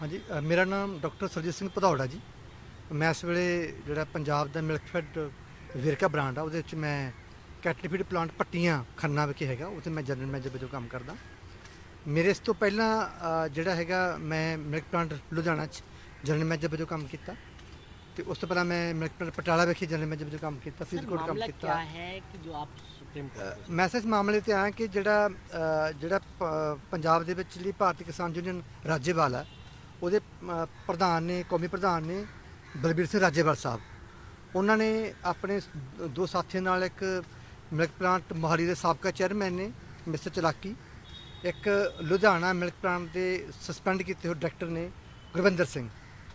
ਹਾਂਜੀ ਅ, ਮੇਰਾ ਨਾਮ ਡਾਕਟਰ ਸਰਜੀਤ ਸਿੰਘ ਭਦੌੜਾ ਜੀ ਮੈਂ ਇਸ ਵੇਲੇ ਜਿਹੜਾ ਪੰਜਾਬ ਦਾ ਮਿਲਕਫੈਡ ਵੇਰਕਾ ਬ੍ਰਾਂਡ ਆ ਉਹਦੇ ਵਿੱਚ ਮੈਂ ਕੈਟਲੀਫੀਡ ਪਲਾਂਟ ਪੱਟੀਆਂ ਖੰਨਾ ਵਿਖੇ ਹੈਗਾ ਉੱਥੇ ਮੈਂ ਜਨਰਲ ਮੈਨੇਜਰ ਵਜੋਂ ਕੰਮ ਕਰਦਾ ਮੇਰੇ ਇਸ ਤੋਂ ਪਹਿਲਾਂ ਅ, ਜਿਹੜਾ ਹੈਗਾ ਮੈਂ ਮਿਲਕ ਪਲਾਂਟ ਲੁਧਿਆਣਾ 'ਚ ਜਨਰਲ ਮੈਨੇਜਰ ਵਜੋਂ ਕੰਮ ਕੀਤਾ ਤੇ ਉਸ ਤੋਂ ਪਹਿਲਾਂ ਮੈਂ ਮਿਲਕ ਪਲਾਂਟ ਪਟਿਆਲਾ ਵਿਖੇ ਜਨਰਲ ਮੈਨੇਜਰ ਵਜੋਂ ਕੰਮ ਕੀਤਾ सर ਫਰੀਦਕੋਟ ਕੰਮ मामला ਕੀਤਾ क्या है कि जो आप सुप्रीम कोर्ट से- ਮੈਂ ਇਸ ਮਾਮਲੇ ਤੇ ਆਇਆ ਕਿ ਜਿਹੜਾ ਅ, ਜਿਹੜਾ ਪ- ਪੰਜਾਬ ਦੇ ਵਿੱਚ ਜਿਹੜੀ ਭਾਰਤੀ ਕਿਸਾਨ ਯੂਨੀਅਨ ਰਾਜੇਵਾਲ ਹੈ ਉਹਦੇ ਅ, ਪ੍ਰਧਾਨ ਨੇ ਕੌਮੀ ਪ੍ਰਧਾਨ ਨੇ ਬਲਬੀਰ ਸਿੰਘ ਰਾਜੇਵਾਲ ਸਾਹਿਬ। ਉਹਨਾਂ ਨੇ ਆਪਣੇ ਸ- ਦੋ ਸਾਥੀਆਂ ਨਾਲ ਇੱਕ ਮਿਲਕ ਪਲਾਂਟ ਮੋਹਾਲੀ ਦੇ ਸਾਬਕਾ ਚੇਅਰਮੈਨ ਨੇ ਮਿਸਟਰ ਚਲਾਕੀ ਇੱਕ ਲੁਧਿਆਣਾ ਮਿਲਕ ਪਲਾਂਟ ਦੇ ਸਸਪੈਂਡ ਕੀਤੇ ਹੋਏ ਡਾਇਰੈਕਟਰ ਨੇ ਗੁਰਵਿੰਦਰ ਸਿੰਘ।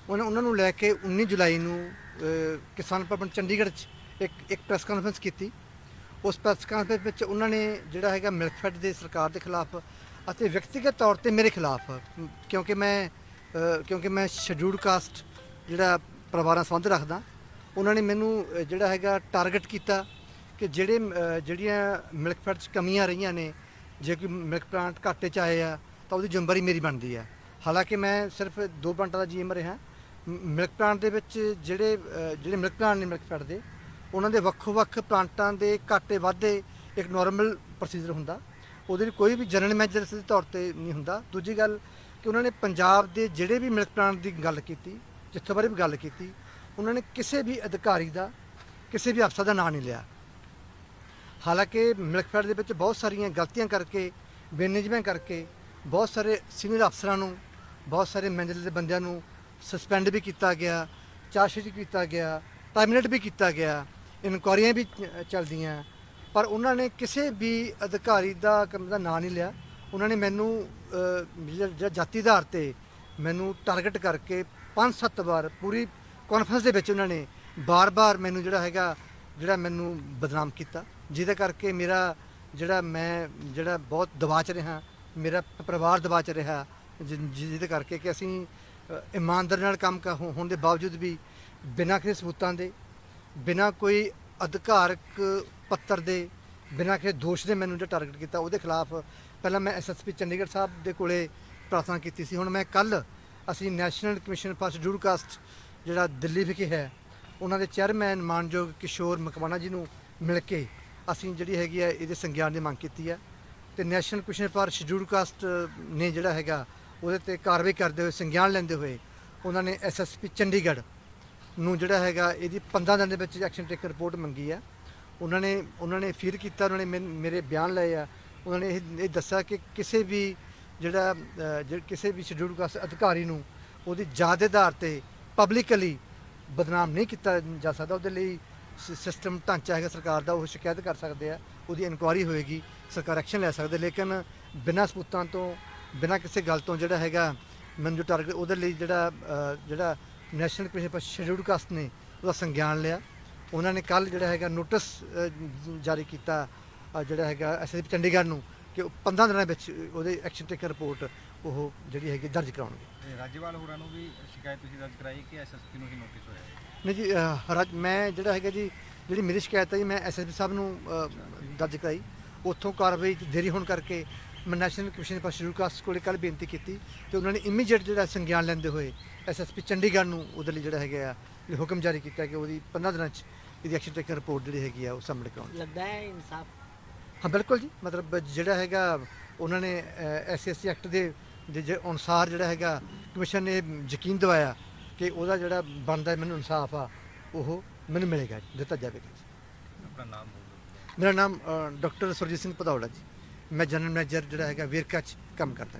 ਉਹਨਾਂ ਉਹਨਾਂ ਨੂੰ ਲੈ ਕੇ 19 ਜੁਲਾਈ ਨੂੰ ਅ, ਕਿਸਾਨ ਭਵਨ ਚੰਡੀਗੜ੍ਹ 'ਚ ਇੱਕ ਇੱਕ ਪ੍ਰੈਸ ਕਾਨਫਰੰਸ ਕੀਤੀ। ਉਸ ਪ੍ਰੈਸ ਕਾਨਫਰੰਸ ਵਿੱਚ ਉਹਨਾਂ ਨੇ ਜਿਹੜਾ ਹੈਗਾ ਮਿਲਕਫੈਡ ਦੇ ਸਰਕਾਰ ਦੇ ਖਿਲਾਫ ਅਤੇ ਵਿਅਕਤੀਗਤ ਤੌਰ ਤੇ ਮੇਰੇ ਖਿਲਾਫ ਕਿਉਂਕਿ ਮੈਂ ਕਿਉਂਕਿ ਮੈਂ ਸ਼ਡਿਊਲਡ ਕਾਸਟ ਜਿਹੜਾ ਪਰਿਵਾਰਾਂ ਸੰਬੰਧ ਰੱਖਦਾ ਉਹਨਾਂ ਨੇ ਮੈਨੂੰ ਅ, ਜਿਹੜਾ ਹੈਗਾ ਟਾਰਗੇਟ ਕੀਤਾ ਕਿ ਜਿਹੜੇ ਅ, ਜਿਹੜੀਆਂ ਮਿਲਕਫੈਡ 'ਚ ਕਮੀਆਂ ਰਹੀਆਂ ਨੇ ਜੇ ਕੋਈ ਮਿਲਕ ਪਲਾਂਟ ਘਾਟੇ 'ਚ ਆਏ ਆ ਤਾਂ ਉਹਦੀ ਜ਼ਿੰਮੇਵਾਰੀ ਮੇਰੀ ਬਣਦੀ ਹੈ ਹਾਲਾਂਕਿ ਮੈਂ ਸਿਰਫ ਦੋ ਪਲਾਂਟਾਂ ਦਾ ਜੀਐਮ ਰਿਹਾ। ਮ- ਮਿਲਕ ਪਲਾਂਟ ਦੇ ਵਿੱਚ ਜਿਹੜੇ ਅ, ਜਿਹੜੇ ਮਿਲਕ ਪਲਾਂਟ ਨੇ ਮਿਲਕ ਮਿਲਕਫੈਡ ਦੇ ਉਹਨਾਂ ਦੇ ਵੱਖੋ-ਵੱਖ ਪਲਾਂਟਾਂ ਦੇ ਘਾਟੇ ਵਾਧੇ ਇੱਕ ਨਾਰਮਲ ਪ੍ਰੋਸੀਜਰ ਹੁੰਦਾ। ਉਹਦੇ ਲਈ ਕੋਈ ਵੀ ਜਨਰਲ ਮੈਨੇਜਰ ਦੇ ਤੌਰ ਤੇ ਨਹੀਂ ਹੁੰਦਾ। ਦੂਜੀ ਗੱਲ ਕਿ ਉਹਨਾਂ ਨੇ ਪੰਜਾਬ ਦੇ ਜਿਹੜੇ ਵੀ ਮਿਲਕ ਪਲਾਂਟ ਦੀ ਗੱਲ ਕੀਤੀ, ਜਿੱਥੋਂ ਬਾਰੇ ਵੀ ਗੱਲ ਕੀਤੀ, ਉਹਨਾਂ ਨੇ ਕਿਸੇ ਵੀ ਅਧਿਕਾਰੀ ਦਾ, ਕਿਸੇ ਵੀ ਅਫਸਰ ਦਾ ਨਾਂ ਨਹੀਂ ਲਿਆ। ਹਾਲਾਂਕਿ ਮਿਲਕ ਮਿਲਕਫੈਡ ਦੇ ਵਿੱਚ ਬਹੁਤ ਸਾਰੀਆਂ ਗਲਤੀਆਂ ਕਰਕੇ, ਮੈਨੇਜਮੈਂਟ ਕਰਕੇ ਬਹੁਤ ਸਾਰੇ ਸੀਨੀਅਰ ਅਫਸਰਾਂ ਨੂੰ, ਬਹੁਤ ਸਾਰੇ ਮੈਨੇਜਰ ਦੇ ਬੰਦਿਆਂ ਨੂੰ ਸਸਪੈਂਡ ਵੀ ਕੀਤਾ ਗਿਆ ਚਾਰਜਸ਼ੀਟ ਕੀਤਾ ਗਿਆ, ਟਰਮੀਨੇਟ ਵੀ ਕੀਤਾ ਗਿਆ, ਇਨਕੁਆਰੀਆਂ ਵੀ ਚੱਲਦੀਆਂ। ਪਰ ਉਹਨਾਂ ਨੇ ਕਿਸੇ ਵੀ ਅਧਿਕਾਰੀ ਦਾ, ਕੰਮ, ਦਾ ਨਾਂ ਨਹੀਂ ਲਿਆ। ਉਹਨਾਂ ਨੇ ਮੈਨੂੰ ਅਹ, ਜਿਹੜਾ ਜਿਹੜਾ ਜਾਤੀ ਆਧਾਰ ਤੇ ਮੈਨੂੰ ਟਾਰਗੇਟ ਕਰਕੇ ਪੰਜ ਸੱਤ ਵਾਰ ਪੂਰੀ ਕਾਨਫਰੰਸ ਦੇ ਵਿੱਚ ਉਹਨਾਂ ਨੇ ਬਾਰ-ਬਾਰ ਮੈਨੂੰ ਜਿਹੜਾ ਹੈਗਾ ਜਿਹੜਾ ਮੈਨੂੰ ਬਦਨਾਮ ਕੀਤਾ ਜਿਹਦੇ ਕਰਕੇ ਮੇਰਾ ਜਿਹੜਾ ਮੈਂ ਜਿਹੜਾ ਬਹੁਤ ਦਬਾਅ 'ਚ ਰਿਹਾ ਮੇਰਾ ਪ- ਪਰਿਵਾਰ ਦਬਾਅ 'ਚ ਰਿਹਾ ਜਿ- ਜਿਹਦੇ ਕਰਕੇ ਕਿ ਅਸੀਂ ਅ, ਇਮਾਨਦਾਰੀ ਨਾਲ ਕੰਮ ਕਰ ਹੋ- ਹੋਣ ਦੇ ਬਾਵਜੂਦ ਵੀ ਬਿਨਾਂ ਕਿਸੇ ਸਬੂਤਾਂ ਦੇ ਬਿਨਾਂ ਕੋਈ ਅਧਿਕਾਰਕ ਪੱਤਰ ਦੇ ਬਿਨਾਂ ਕਿਸੇ ਦੋਸ਼ ਦੇ ਮੈਨੂੰ ਜਿਹੜਾ ਟਾਰਗੇਟ ਕੀਤਾ ਉਹਦੇ ਖਿਲਾਫ ਪਹਿਲਾਂ ਮੈਂ ਐਸਐਸਪੀ ਚੰਡੀਗੜ੍ਹ ਸਾਹਿਬ ਦੇ ਕੋਲੇ ਪ੍ਰਾਰਥਨਾ ਕੀਤੀ ਸੀ। ਹੁਣ ਮੈਂ ਕੱਲ ਅਸੀਂ national commission for scheduled caste ਜਿਹੜਾ ਦਿੱਲੀ ਵਿਖੇ ਹੈ, ਉਹਨਾਂ ਦੇ ਚੇਅਰਮੈਨ ਮਾਨਯੋਗ ਕਿਸ਼ੋਰ ਮਕਵਾਣਾ ਜੀ ਨੂੰ ਮਿਲ ਕੇ ਅਸੀਂ ਜਿਹੜੀ ਹੈਗੀ ਹੈ, ਇਹਦੇ ਸੰਗਿਆਨ ਦੀ ਮੰਗ ਕੀਤੀ ਹੈ। ਤੇ national commission for scheduled caste ਨੇ ਜਿਹੜਾ ਹੈਗਾ, ਉਹਦੇ ਤੇ ਕਾਰਵਾਈ ਕਰਦੇ ਹੋਏ, ਸੰਗਿਆਨ ਲੈਂਦੇ ਹੋਏ ਉਹਨਾਂ ਨੇ ਐਸਐਸਪੀ ਚੰਡੀਗੜ੍ਹ ਨੂੰ ਜਿਹੜਾ ਹੈਗਾ, ਇਹਦੀ 15 ਦਿਨ ਦੇ ਵਿੱਚ ਐਕਸ਼ਨ ਟੇਕ ਰਿਪੋਰਟ ਮੰਗੀ ਆ ਉਹਨਾਂ ਨੇ ਉਹਨਾਂ ਨੇ ਫੀਲ ਕੀਤਾ, ਉਹਨਾਂ ਨੇ ਮੈਨ- ਮੇਰੇ ਬਿਆਨ ਲਏ ਆ। ਉਹਨਾਂ ਨੇ ਇਹ ਇਹ ਦੱਸਿਆ ਕਿ ਕਿਸੇ ਵੀ ਜਿਹੜਾ ਅ, ਜਿਹੜਾ ਕਿਸੇ ਵੀ ਸ਼ਡਿਊਲ ਕਾਸਟ ਅਧਿਕਾਰੀ ਨੂੰ ਉਹਦੀ ਜਾਤ ਦੇ ਆਧਾਰ ਤੇ ਪਬਲਿਕਲੀ ਬਦਨਾਮ ਨਹੀਂ ਕੀਤਾ ਜਾ ਸਕਦਾ ਉਹਦੇ ਲਈ ਸਿਸਟਮ ਢਾਂਚਾ ਹੈਗਾ ਸਰਕਾਰ ਦਾ ਉਹ ਸ਼ਿਕਾਇਤ ਕਰ ਸਕਦੇ ਆ ਉਹਦੀ ਇਨਕੁਆਇਰੀ ਹੋਏਗੀ ਸਰਕਾਰ ਐਕਸ਼ਨ ਲੈ ਸਕਦੇ ਲੇਕਿਨ ਬਿਨਾਂ ਸਬੂਤਾਂ ਤੋਂ ਬਿਨਾਂ ਕਿਸੇ ਗੱਲ ਤੋਂ ਜਿਹੜਾ ਹੈਗਾ ਮੈਨੂੰ ਜੋ ਟਾਰਗੇਟ ਉਹਦੇ ਲਈ ਜਿਹੜਾ ਅ, ਜਿਹੜਾ ਨੈਸ਼ਨਲ ਕਮਿਸ਼ਨ ਪਰ ਸ਼ਡਿਊਲਡ ਕਾਸਟ ਨੇ ਉਹਦਾ ਸੰਗਿਆਨ ਲਿਆ। ਉਹਨਾਂ ਨੇ ਕੱਲ ਜਿਹੜਾ ਹੈਗਾ ਨੋਟਿਸ ਜਾਰੀ ਕੀਤਾ ਜਿਹੜਾ ਹੈਗਾ ਐਸਐਸਪੀ ਚੰਡੀਗੜ੍ਹ ਨੂੰ ਕਿ 15 ਦਿਨਾਂ ਵਿੱਚ ਉਹਦੇ ਐਕਸ਼ਨ ਟੇਕਰ ਰਿਪੋਰਟ ਉਹ ਜਿਹੜੀ ਹੈਗੀ ਦਰਜ ਕਰਾਉਣਗੇ। ਰਾਜੇਵਾਲ ਹੋਰਾਂ ਨੂੰ ਵੀ ਸ਼ਿਕਾਇਤ ਤੁਸੀਂ ਦਰਜ ਕਰਾਈ ਕਿ ਐਸਐਸਪੀ ਨੂੰ ਹੀ ਨੋਟਿਸ ਹੋਇਆ ਨਹੀਂ ਜੀ ਮੈਂ ਜਿਹੜਾ ਹੈਗਾ ਜੀ ਜਿਹੜੀ ਮੇਰੀ ਸ਼ਿਕਾਇਤ ਹੈ ਜੀ ਮੈਂ ਐਸਐਸਪੀ ਸਾਹਿਬ ਨੂੰ ਦਰਜ ਕਰਾਈ। ਉੱਥੋਂ ਕਾਰਵਾਈ ਦੇਰੀ ਹੋਣ ਕਰਕੇ ਮੈਂ ਨੈਸ਼ਨਲ ਕਮਿਸ਼ਨ ਪਰ ਸ਼ੁਰੂ ਕਾਸਟ ਕੋਲੇ ਕੱਲ ਬੇਨਤੀ ਕੀਤੀ ਤੇ ਉਹਨਾਂ ਨੇ ਇਮੀਡੀਏਟ ਜਿਹੜਾ ਸੰਗਿਆਨ ਲੈਂਦੇ ਹੋਏ ਐਸਐਸਪੀ ਚੰਡੀਗੜ੍ਹ ਨੂੰ ਉਹਦੇ ਲਈ ਜਿਹੜਾ ਹੈਗਾ ਆ ਹੁਕਮ ਜਾਰੀ ਕੀਤਾ ਕਿ ਉਹਦੀ 15 ਦਿਨਾਂ ਚ ਇਹਦੀ ਐਕਸ਼ਨ ਟੇਕਰ ਰਿਪੋਰਟ ਜਿਹੜੀ ਹੈਗੀ ਆ ਉਹ ਸਬਮਿਟ ਕਰਾਉਣੀ। ਲੱਗਦਾ ਹੈ ਇਨਸਾਫ ਹਾਂ ਬਿਲਕੁਲ ਜੀ। ਮਤਲਬ ਜਿਹੜਾ ਹੈਗਾ ਉਹਨਾਂ ਨੇ ਐਸਐਸਸੀ ਐਕਟ ਦੇ ਦੇ ਅਨੁਸਾਰ ਜਿਹੜਾ ਹੈਗਾ ਕਮਿਸ਼ਨ ਨੇ ਯਕੀਨ ਦਿਵਾਇਆ ਕਿ ਉਹਦਾ ਜਿਹੜਾ ਬਣਦਾ ਮੈਨੂੰ ਇਨਸਾਫ ਆ ਉਹ ਮੈਨੂੰ ਮਿਲੇਗਾ ਦਿੱਤਾ ਜਾਵੇਗਾ ਜੀ। ਆਪਣਾ ਨਾਮ ਬੋਲੋ ਮੇਰਾ ਨਾਮ ਡਾਕਟਰ ਸੁਰਜੀਤ ਸਿੰਘ ਭਦੌੜਾ ਜੀ। ਮੈਂ ਜਨਰਲ ਮੈਨੇਜਰ ਜਿਹੜਾ ਹੈਗਾ ਵੇਰਕਾ ਚ ਕੰਮ ਕਰਦਾ